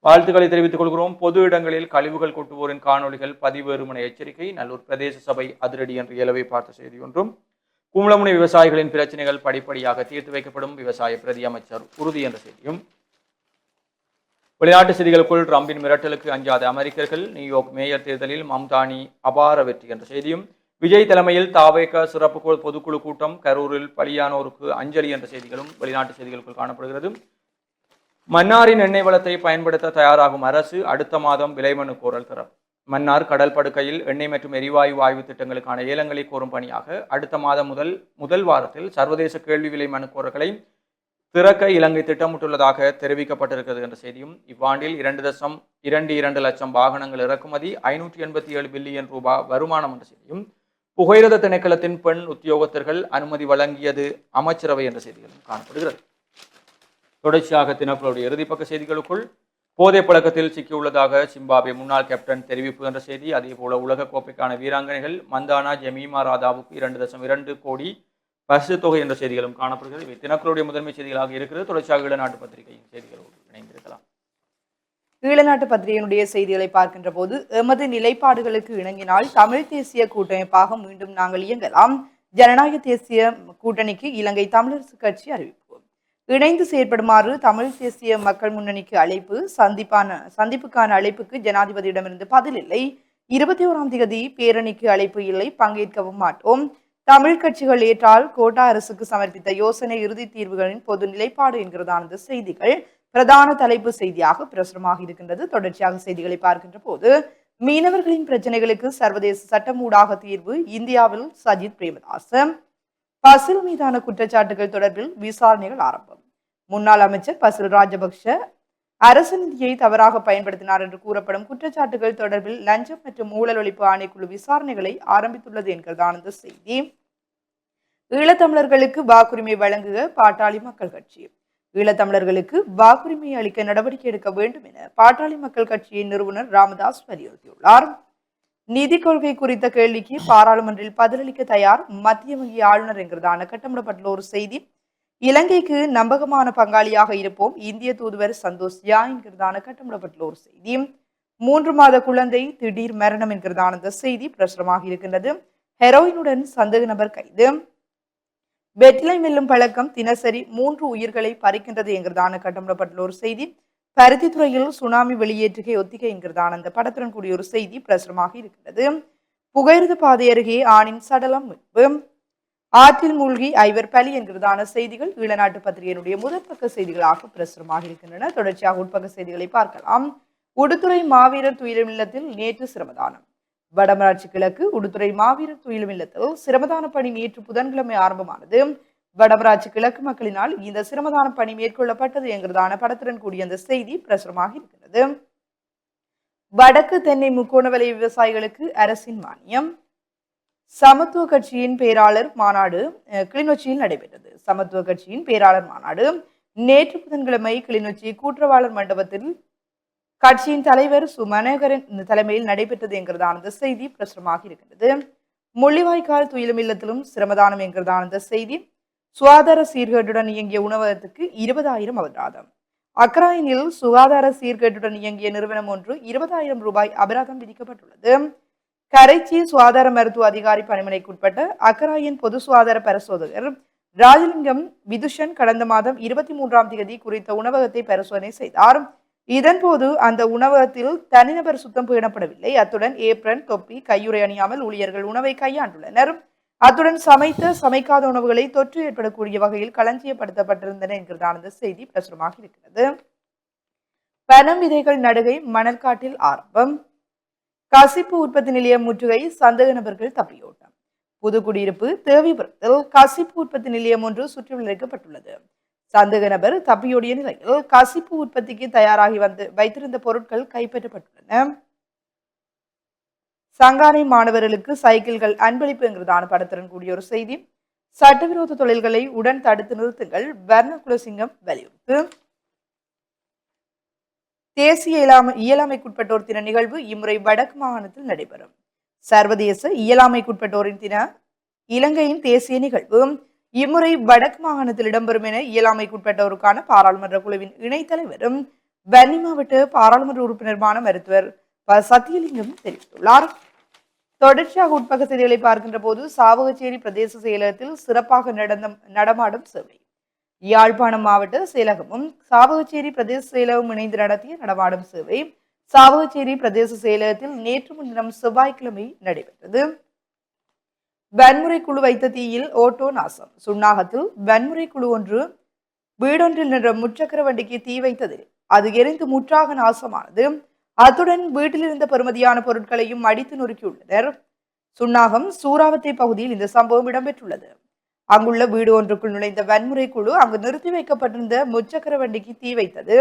வாழ்த்துக்களை தெரிவித்துக் கொள்கிறோம். பொது இடங்களில் கழிவுகள் கொட்டுவோரின் காணொளிகள் பதிவேறுமன எச்சரிக்கை. நல்லூர் பிரதேச சபை அதிரடி என்று இயலவை பார்த்த செய்தி ஒன்றும். கும்பலமுனை விவசாயிகளின் பிரச்சனைகள் படிப்படியாக தீர்த்து வைக்கப்படும் விவசாய பிரதி அமைச்சர் உறுதி என்ற செய்தியும். வெளிநாட்டு செய்திகளுக்குள் ட்ரம்பின் மிரட்டலுக்கு அஞ்சாத அமெரிக்கர்கள் நியூயார்க் மேயர் தேர்தலில் மம்தானி அபார வெற்றி என்ற செய்தியும். விஜய் தலைமையில் தாவேக சிறப்பு பொதுக்குழு கூட்டம் கரூரில் பலியானோருக்கு அஞ்சலி என்ற செய்திகளும் வெளிநாட்டு செய்திகளுக்குள் காணப்படுகிறது. மன்னாரின் எண்ணெய் வளத்தை பயன்படுத்த தயாராகும் அரசு அடுத்த மாதம் விலைமனு கோரல் தரும். மன்னார் கடல் படுக்கையில் எண்ணெய் மற்றும் எரிவாயு ஆய்வு திட்டங்களுக்கான ஏலங்களை கோரும் பணியாக அடுத்த மாதம் முதல் முதல் வாரத்தில் சர்வதேச கேள்வி விலை மனு கோரல்களை திறக்க இலங்கை திட்டமிட்டுள்ளதாக தெரிவிக்கப்பட்டிருக்கிறது என்ற செய்தியும் இவ்வாண்டில் இரண்டு தசம் இரண்டு இரண்டு லட்சம் வாகனங்கள் இறக்குமதி ஐநூற்றி எண்பத்தி ஏழு பில்லியன் ரூபாய் வருமானம் என்ற செய்தியும் புகையிரத திணைக்களத்தின் பெண் உத்தியோகத்தர்கள் அனுமதி வழங்கியது அமைச்சரவை என்ற செய்திகளும் காணப்படுகிறது. தொடர்ச்சியாக தினப்பலுடைய இறுதிப்பக்க செய்திகளுக்குள் போதை பழக்கத்தில் சிக்கியுள்ளதாக சிம்பாபே முன்னாள் கேப்டன் தெரிவிப்பு என்ற செய்தி. அதேபோல உலக கோப்பைக்கான வீராங்கனைகள் மந்தானா ஜெமீமா ராதாவுக்கு இரண்டு தசம் இரண்டு கோடி பரிசு தொகை என்ற செய்திகளும் காணப்படுகிறது. இவை தினக்களுடைய முதன்மை செய்திகளாக இருக்கிறது. தொடர்ச்சியாக ஈழநாட்டு பத்திரிகையின் செய்திகளோடு இணைந்திருக்கலாம். ஈழநாட்டு பத்திரிகையினுடைய செய்திகளை பார்க்கின்ற போது எமது நிலைப்பாடுகளுக்கு இணங்கினால் தமிழ் தேசிய கூட்டமைப்பாக மீண்டும் நாங்கள் இயங்கலாம். ஜனநாயக தேசிய கூட்டணிக்கு இலங்கை தமிழரசு கட்சி அறிவிப்பு. இணைந்து செயற்படுமாறு தமிழ் தேசிய மக்கள் முன்னணிக்கு அழைப்பு சந்திப்பான சந்திப்புக்கான அழைப்புக்கு ஜனாதிபதியிடமிருந்து பதில் இல்லை. இருபத்தி ஓராம் தேதி பேரணிக்கு அழைப்பு இல்லை பங்கேற்கவும் மாட்டோம். தமிழ் கட்சிகள் ஏற்றால் கோட்டா அரசுக்கு சமர்ப்பித்த யோசனை இறுதி தீர்வுகளின் பொது நிலைப்பாடு என்கிறதானது செய்திகள். பிரதான தலைப்பு செய்தியாக பிரசுரமாக இருக்கின்றது. தொடர்ச்சியாக செய்திகளை பார்க்கின்ற போது மீனவர்களின் பிரச்சனைகளுக்கு சர்வதேச சட்டம் ஊடாக தீர்வு இந்தியாவில் சஜித் பிரேமதாஸ் பசில் மீதான குற்றச்சாட்டுகள் தொடர்பில் விசாரணைகள் ஆரம்பம். முன்னாள் அமைச்சர் பசில் ராஜபக்ஷ அரசு நிதியை தவறாக பயன்படுத்தினார் என்று கூறப்படும் குற்றச்சாட்டுகள் தொடர்பில் லஞ்சம் மற்றும் ஊழல் ஒழிப்பு ஆணைக்குழு விசாரணைகளை ஆரம்பித்துள்ளது என்கிறதான இந்த செய்தி. ஈழத்தமிழர்களுக்கு வாக்குரிமை வழங்குக பாட்டாளி மக்கள் கட்சி. ஈழத்தமிழர்களுக்கு வாக்குரிமை அளிக்க நடவடிக்கை எடுக்க வேண்டும் என பாட்டாளி மக்கள் கட்சியின் நிறுவனர் ராமதாஸ் வலியுறுத்தியுள்ளார். நிதி கொள்கை குறித்த கேள்விக்கு பாராளுமன்றில் பதிலளிக்க தயார் மத்திய வங்கி ஆளுநர் என்கிறதான கட்டமிடப்பட்டுள்ள ஒரு செய்தி. இலங்கைக்கு நம்பகமான பங்காளியாக இருப்போம் இந்திய தூதுவர் சந்தோஷ் யா என்கிறதான கட்டமிடப்பட்டுள்ள ஒரு செய்தி. மூன்று மாத குழந்தை திடீர் மரணம் என்கிறதான இந்த செய்தி பிரசுரமாக இருக்கின்றது. ஹெரோயினுடன் சந்தேக நபர் கைது. வெற்றிலை மெல்லும் பழக்கம் தினசரி மூன்று உயிர்களை பறிக்கின்றது என்கிறதான கட்டமிடப்பட்டுள்ள ஒரு செய்தி. பருத்தித்துறையில் சுனாமி வெளியேற்றுகை ஒத்திகைங்கிறதான அந்த படத்துடன் கூடிய ஒரு செய்தி பிரசுரமாக இருக்கிறது. புகையிரத பாதை அருகே ஆணின் சடலம் மீட்பு. ஆற்றில் மூழ்கி ஐவர் பலி என்கிறதான செய்திகள் ஈழநாட்டு பத்திரிகையினுடைய முதற் பக்க செய்திகளாக பிரசுரமாக இருக்கின்றன. தொடர்ச்சியாக உட்பக்க செய்திகளை பார்க்கலாம். உடுத்துறை மாவீரர் துயிலும் இல்லத்தில் நேற்று சிரமதானம். வடமராட்சி கிழக்கு உடுத்துறை மாவீரர் துயிலும் இல்லத்தில் சிரமதான பணி நேற்று புதன்கிழமை ஆரம்பமானது. வடமராட்சி கிழக்கு மக்களினால் இந்த சிரமதான பணி மேற்கொள்ளப்பட்டது என்கிறதான படத்துடன் கூடிய அந்த செய்தி பிரசுரமாக இருக்கிறது. வடக்கு தென்னை முக்கோண விலை விவசாயிகளுக்கு அரசின் மானியம். சமத்துவ கட்சியின் பேராளர் மாநாடு கிளிநொச்சியில் நடைபெற்றது. சமத்துவ கட்சியின் பேராளர் மாநாடு நேற்று புதன்கிழமை கிளிநொச்சி கூற்றவாளர் மண்டபத்தில் கட்சியின் தலைவர் சுமனகரன் தலைமையில் நடைபெற்றது என்கிறதான அந்த செய்தி பிரசுரமாக இருக்கின்றது. முள்ளிவாய்க்கால் துயிலும் இல்லத்திலும் சிரமதானம் என்கிறதான அந்த செய்தி சுகாதார சீர்கேட்டுடன் இயங்கிய உணவகத்துக்கு இருபதாயிரம் அபராதம். அக்ராயினில் சுகாதார சீர்கேட்டுடன் இயங்கிய நிறுவனம் ஒன்று இருபதாயிரம் ரூபாய் அபராதம் விதிக்கப்பட்டுள்ளது. கரைச்சி சுகாதார மருத்துவ அதிகாரி பணிமனைக்குட்பட்ட அக்கராயின் பொது சுகாதார பரிசோதகர் ராஜலிங்கம் விதுஷன் கடந்த மாதம் இருபத்தி மூன்றாம் தேதி குறித்த உணவகத்தை பரிசோதனை செய்தார். இதன்போது அந்த உணவகத்தில் தனிநபர் சுத்தம் பேணப்படவில்லை. அத்துடன் ஏப்ரன் தொப்பி கையுறை அணியாமல் ஊழியர்கள் உணவை கையாண்டுள்ளனர். அத்துடன் சமைத்த சமைக்காத உணவுகளை தொற்று ஏற்படக்கூடிய வகையில் களஞ்சியப்படுத்தப்பட்டிருந்தன என்கிறதான இந்த செய்தி பிரசுரமாக இருக்கிறது. பனம் விதைகள் நடுகை மணற்காட்டில் ஆரம்பம். கசிப்பு உற்பத்தி நிலையம் முற்றுகை சந்தேக நபர்கள் தப்பியோட்டம். புதுக்குடியிருப்பு தேவிபுரத்தில் கசிப்பு உற்பத்தி நிலையம் ஒன்று சுற்றிவளைக்கப்பட்டுள்ளது சந்தேக நபர் தப்பியோடிய நிலையில் கசிப்பு உற்பத்திக்கு தயாராகி வந்து வைத்திருந்த பொருட்கள் கைப்பற்றப்பட்டுள்ளன. சங்கானை மாணவர்களுக்கு சைக்கிள்கள் அன்பளிப்புங்கிறதான படத்துடன் கூடிய ஒரு செய்தி. சட்டவிரோத தொழில்களை உடன் தடுத்து நிறுத்துங்கள். வர்ண குலசிங்கம் வலியுறுத்து தேசிய இயலாமை இயலாமைக்குட்பட்டோர் தின நிகழ்வு இம்முறை வடக்கு மாகாணத்தில் நடைபெறும். சர்வதேச இயலாமைக்குட்பட்டோரின் தின இலங்கையின் தேசிய நிகழ்வு. இம்முறை வடக்கு மாகாணத்தில் இடம்பெறும் என இயலாமைக்குட்பட்டோருக்கான பாராளுமன்ற குழுவின் இணைத்தலைவரும் வன்னி மாவட்ட பாராளுமன்ற உறுப்பினருமான மருத்துவர் சத்தியலிங்கம் தெரிவித்துள்ளார். தொடர்ச்சியாக உட்பக செய்திகளை பார்க்கின்ற போது சாவகச்சேரி பிரதேச செயலகத்தில் சிறப்பாக நடந்த நடமாடும் சேவை. யாழ்ப்பாணம் மாவட்ட செயலகமும் சாவகச்சேரி பிரதேச செயலகம் இணைந்து நடத்திய நடமாடும் சேவை சாவகச்சேரி பிரதேச செயலகத்தில் நேற்று முன்தினம் செவ்வாய்க்கிழமை நடைபெற்றது. வன்முறை குழு வைத்த தீயில் ஓட்டோ நாசம். சுண்ணாகத்தில் வன்முறை குழு ஒன்று வீடொன்றில் நின்ற முச்சக்கர வண்டிக்கு தீ வைத்தது. அது எரிந்து முற்றாக நாசமானது. அத்துடன் வீட்டில் இருந்த பெறுமதியான பொருட்களையும் அடித்து நொறுக்கியுள்ளனர். சுன்னாகம் சூறாவத்தை பகுதியில் இந்த சம்பவம் இடம்பெற்றுள்ளது. அங்குள்ள வீடு ஒன்றுக்குள் நுழைந்த வன்முறை குழு அங்கு நிறுத்தி வைக்கப்பட்டிருந்த முச்சக்கர வண்டிக்கு தீ வைத்தது.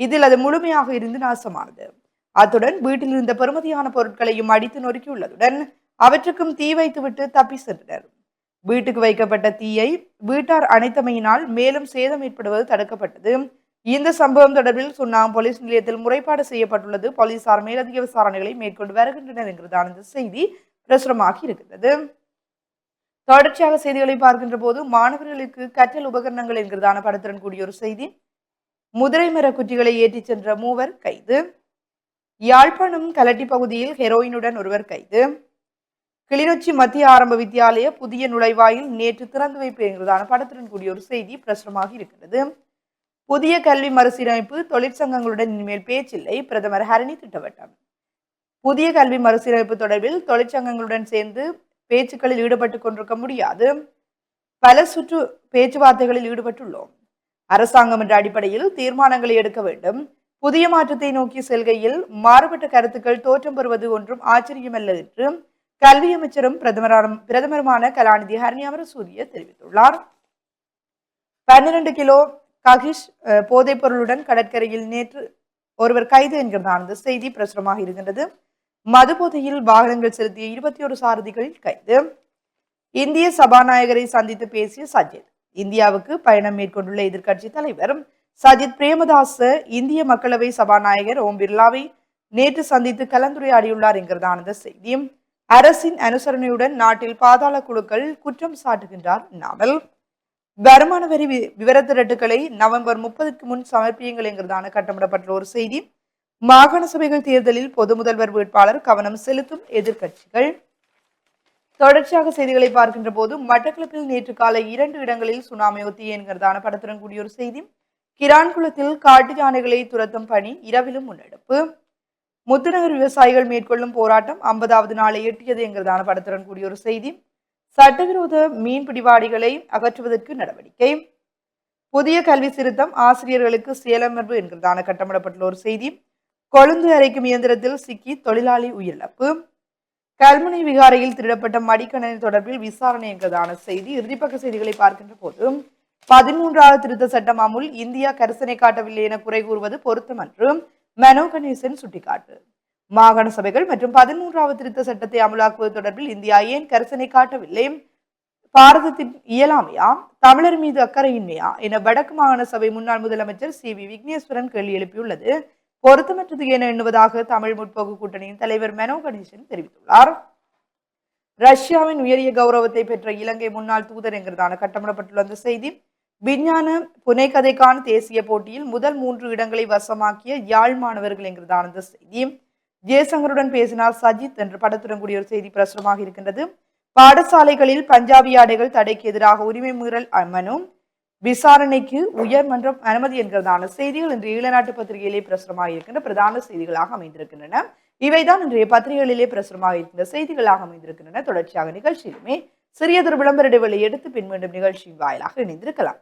இதில் அது முழுமையாக இருந்து நாசமானது. அத்துடன் வீட்டில் இருந்த பெறுமதியான பொருட்களையும் அடித்து நொறுக்கியுள்ளதுடன் அவற்றுக்கும் தீ வைத்துவிட்டு தப்பி சென்றனர். வீட்டுக்கு வைக்கப்பட்ட தீயை வீட்டார் அணைத்தமையினால் மேலும் சேதம் ஏற்படுவது தடுக்கப்பட்டது. இந்த சம்பவம் தொடர்பில் சுண்ணாம் போலீஸ் நிலையத்தில் முறைப்பாடு செய்யப்பட்டுள்ளது. போலீசார் மேலதிக விசாரணைகளை மேற்கொண்டு வருகின்றனர் என்கிறதான இந்த செய்தி பிரசுரமாகி இருக்கிறது. தொடர்ச்சியாக செய்திகளை பார்க்கின்ற போது மாணவர்களுக்கு கற்றல் உபகரணங்கள் என்கிறதான படத்துடன் கூடிய ஒரு செய்தி. முதிரை மர குற்றிகளை ஏற்றிச் சென்ற மூவர் கைது. யாழ்ப்பாணம் கலட்டி பகுதியில் ஹெரோயினுடன் ஒருவர் கைது. கிளிநொச்சி மத்திய ஆரம்ப வித்தியாலய புதிய நுழைவாயில் நேற்று திறந்து வைப்பு என்கிறதான படத்துடன் கூடிய ஒரு செய்தி பிரசுரமாக இருக்கிறது. புதிய கல்வி மறுசீரமைப்பு தொழிற்சங்கங்களுடன் இனிமேல் பேச்சில்லை. பிரதமர் ஹரணி திட்டவட்டம். புதிய கல்வி மறுசீரமைப்பு தொடர்பில் தொழிற்சங்கங்களுடன் சேர்ந்து பேச்சுக்களில் ஈடுபட்டு கொண்டிருக்க முடியாது. பல சுற்று பேச்சுவார்த்தைகளில் ஈடுபட்டுள்ளோம். அரசாங்கம் என்ற அடிப்படையில் தீர்மானங்களை எடுக்க வேண்டும். புதிய மாற்றத்தை நோக்கி செல்கையில் மாறுபட்ட கருத்துக்கள் தோற்றம் பெறுவது ஒன்றும் ஆச்சரியமல்ல என்று கல்வி அமைச்சரும் பிரதமரான பிரதமருமான கலாநிதி ஹரணி அமரசூரிய தெரிவித்துள்ளார். பன்னிரண்டு கிலோ ககிஷ் போதைப் பொருளுடன் கடற்கரையில் நேற்று ஒருவர் கைது என்கிறதான செய்தி பிரசுரமாக இருக்கின்றது. மது போதையில் வாகனங்கள் செலுத்திய இருபத்தி ஒரு சாரதிகளில் கைது. இந்திய சபாநாயகரை சந்தித்து பேசிய சஜித். இந்தியாவுக்கு பயணம் மேற்கொண்டுள்ள எதிர்க்கட்சி தலைவர் சஜித் பிரேமதாச இந்திய மக்களவை சபாநாயகர் ஓம் பிர்லாவை நேற்று சந்தித்து கலந்துரையாடியுள்ளார் என்கிறதான செய்தி. அரசின் அனுசரணையுடன் நாட்டில் பாதாள குழுக்கள் குற்றம் சாட்டுகின்றார். நாவல் வருமான வரி வி- விவரத் திரட்டுக்களை நவம்பர் முப்பதுக்கு முன் சமர்ப்பியுங்கள் என்கிறதான கட்டமிடப்பட்டுள்ள ஒரு செய்தி. மாகாண சபைகள் தேர்தலில் பொது முதல்வர் வேட்பாளர் கவனம் செலுத்தும் எதிர்க்கட்சிகள். தொடர்ச்சியாக செய்திகளை பார்க்கின்ற போது மட்டக்களப்பில் நேற்று காலை இரண்டு இடங்களில் சுனாமி ஒத்தி என்கிறதான படத்துடன் கூடிய ஒரு செய்தி. கிரான்குளத்தில் காட்டு யானைகளை துரத்தும் பணி இரவிலும் முன்னெடுப்பு. முத்துநகர் விவசாயிகள் மேற்கொள்ளும் போராட்டம் ஐம்பதாவது நாளை எட்டியது என்கிறதான படத்துடன் கூடிய ஒரு செய்தி. சட்டவிரோத மீன் பிடிவாடிகளை அகற்றுவதற்கு நடவடிக்கை. புதிய கல்வி திருத்தம் ஆசிரியர்களுக்கு செயலமர்வு என்கிறதான கட்டமிடப்பட்டுள்ள ஒரு செய்தி. கொழுந்து அரைக்கும் இயந்திரத்தில் சிக்கி தொழிலாளி உயிரிழப்பு. கல்முனை விகாரையில் திருடப்பட்ட மடிக்கணனி தொடர்பில் விசாரணை என்கிறதான செய்தி. இறுதிப்பக்க செய்திகளை பார்க்கின்ற போது பதிமூன்றாவது திருத்த சட்டம் அமுல் இந்தியா கரிசனை காட்டவில்லை என குறை கூறுவது பொருத்தமன்று. மனோ கணேசன் சுட்டிக்காட்டு. மாகாண சபைகள் மற்றும் பதிமூன்றாவது திருத்த சட்டத்தை அமலாக்குவது தொடர்பில் இந்தியா ஏன் கரிசனை காட்டவில்லை? பாரதத்தின் இயலாமையா? தமிழர் மீது அக்கறையின்மையா? என வடக்கு மாகாண சபை முன்னாள் முதலமைச்சர் சி வி விக்னேஸ்வரன் கேள்வி எழுப்பியுள்ளது. பொருத்தமற்றது என எண்ணுவதாக தமிழ் முற்போக்கு கூட்டணியின் தலைவர் மெனோ கணேசன் தெரிவித்துள்ளார். ரஷ்யாவின் உயரிய கௌரவத்தை பெற்ற இலங்கை முன்னாள் தூதர் என்கிறதான கட்டமிடப்பட்டுள்ள அந்த செய்தி விஞ்ஞான புனைக்கதைக்கான தேசிய போட்டியில் முதல் மூன்று இடங்களை வசமாக்கிய யாழ் மாணவர்கள் என்கிறதான அந்த செய்தி ஜெயசங்கருடன் பேசினார் சஜித் என்ற படத்துடன் கூடிய ஒரு செய்தி பிரசுரமாக இருக்கின்றது. பாடசாலைகளில் பஞ்சாபி ஆடைகள் தடைக்கு எதிராக உரிமை மீறல் மனு விசாரணைக்கு உயர்மன்றம் அனுமதி என்கிறதான செய்திகள் இன்று ஈழநாட்டு பத்திரிகையிலே பிரசுரமாக இருக்கின்ற பிரதான செய்திகளாக அமைந்திருக்கின்றன. இவைதான் இன்றைய பத்திரிகைகளிலே பிரசுரமாக இருக்கின்ற செய்திகளாக அமைந்திருக்கின்றன. தொடர்ச்சியாக நிகழ்ச்சியிலுமே சிறியதொரு விளம்பர இடைவெளி எடுத்து பின் மீண்டும் நிகழ்ச்சியின் வாயிலாக இணைந்திருக்கலாம்.